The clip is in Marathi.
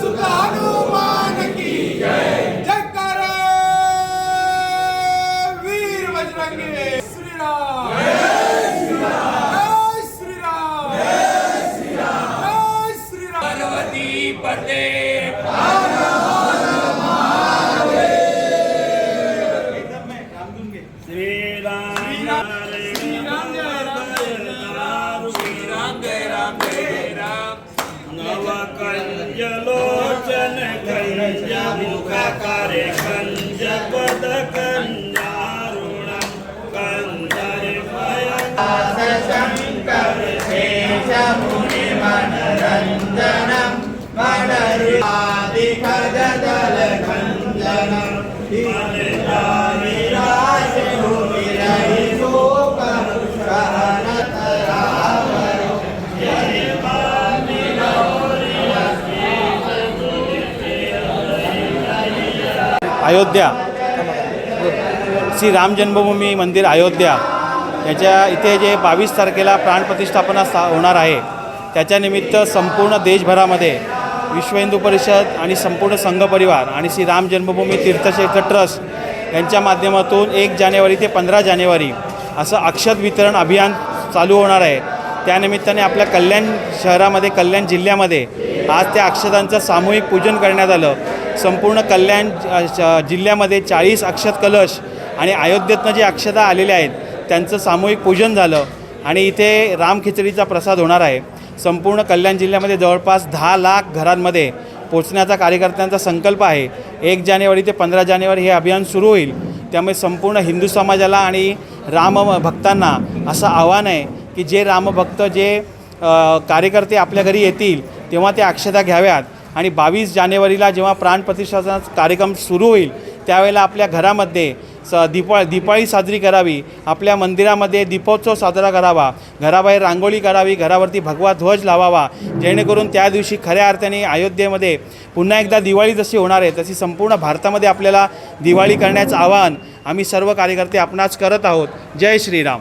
सुत हनुमान की जयकार। वीर बजरंगी श्रीराम जय श्रीराम। जय श्रीराम। जय श्रीराम। पार्वती पटेल श्रीराम श्रीराम जय राम जय राम श्रीराम जय राम जय राम। नवकंजलोचन मुखकारे कंज पद कंजारुणम कंजरे अयोध्या. श्री राम जन्मभूमी मंदिर अयोध्या. याच्या इथे जे बावीस तारखेला प्राणप्रतिष्ठापना सा होणार आहे त्याच्यानिमित्त संपूर्ण देशभरामध्ये विश्व हिंदू परिषद आणि संपूर्ण संघ परिवार आणि श्री राम जन्मभूमी तीर्थक्षेत्र ट्रस्ट यांच्या माध्यमातून एक जानेवारी ते पंधरा जानेवारी असं अक्षत वितरण अभियान चालू होणार आहे. त्यानिमित्ताने आपल्या कल्याण शहरामध्ये कल्याण जिल्ह्यामध्ये आज त्या अक्षतांचं सामूहिक पूजन करण्यात आलं. संपूर्ण कल्याण श- जिल्ह्यामध्ये चाळीस अक्षत कलश आणि अयोध्येतनं जे अक्षता आलेल्या आहेत त्यांचं सामूहिक पूजन झालं आणि इथे राम खिचडीचा प्रसाद होणार आहे. संपूर्ण कल्याण जिल्ह्यामध्ये जवळपास दहा लाख घरांमध्ये पोचण्याचा कार्यकर्त्यांचा संकल्प आहे. एक जानेवारी ते पंधरा जानेवारी हे अभियान सुरू होईल. त्यामुळे संपूर्ण हिंदू समाजाला आणि राम भक्तांना असं आव्हान आहे की जे रामभक्त जे कार्यकर्ते आपल्या घरी येतील तेव्हा त्या अक्षता घ्याव्यात. आणि बावीस जानेवारीला जेव्हा प्राणप्रतिष्ठाचा कार्यक्रम सुरू होईल त्यावेळेला आपल्या घरामध्ये स दिपा दिपाळी साजरी करावी आपल्या मंदिरामध्ये दीपोत्सव साजरा करावा घराबाहेर रांगोळी करावी घरावरती भगवा ध्वज लावावा जेणेकरून त्या दिवशी खऱ्या अर्थाने अयोध्येमध्ये पुन्हा एकदा दिवाळी जशी होणार आहे तशी संपूर्ण भारतामध्ये आपल्याला दिवाळी करण्याचं आवाहन आम्ही सर्व कार्यकर्ते आपणाच करत आहोत. जय श्रीराम.